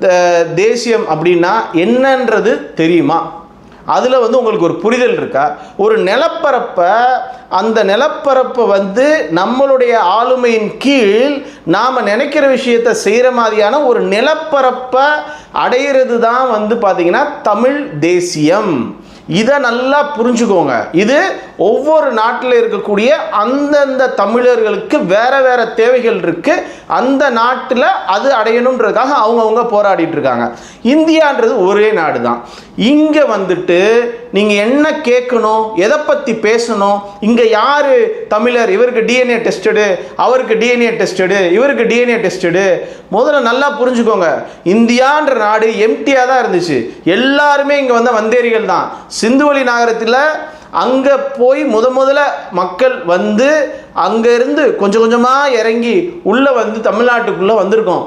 த- தேசியம் அப்படின்னா என்னன்றது தெரியுமா? அதில் வந்து உங்களுக்கு ஒரு புரிதல் இருக்கா? ஒரு நிலப்பரப்பை அந்த நிலப்பரப்பை வந்து நம்மளுடைய ஆளுமையின் கீழ் நாம் நினைக்கிற விஷயத்தை செய்கிற மாதிரியான ஒரு நிலப்பரப்பை அடையிறது தான் வந்து பார்த்திங்கன்னா தமிழ் தேசியம். இதை நல்லா புரிஞ்சுக்கோங்க. இது ஒவ்வொரு நாட்டில் இருக்கக்கூடிய அந்தந்த தமிழர்களுக்கு வேற வேற தேவைகள் இருக்கு. அந்த நாட்டில் அது அடையணுன்றதுக்காக அவங்கவுங்க போராடிட்டு இருக்காங்க. இந்தியான்றது ஒரே நாடு தான் இங்கே வந்துட்டு நீங்கள் என்ன கேட்கணும் எதை பற்றி பேசணும் இங்கே யார் தமிழர் இவருக்கு டிஎன்ஏ டெஸ்டடு அவருக்கு டிஎன்ஏ டெஸ்டடு இவருக்கு டிஎன்ஏ டெஸ்டடு முதல்ல நல்லா புரிஞ்சுக்கோங்க. இந்தியான்ற நாடு எம்டியாக தான் இருந்துச்சு. எல்லாருமே இங்கே வந்த வந்தேரிகள் தான். சிந்துவெளி நகரத்தில் அங்கே போய் முத முதல்ல மக்கள் வந்து அங்கேருந்து கொஞ்சம் கொஞ்சமாக இறங்கி உள்ளே வந்து தமிழ்நாட்டுக்குள்ளே வந்திருக்கோம்.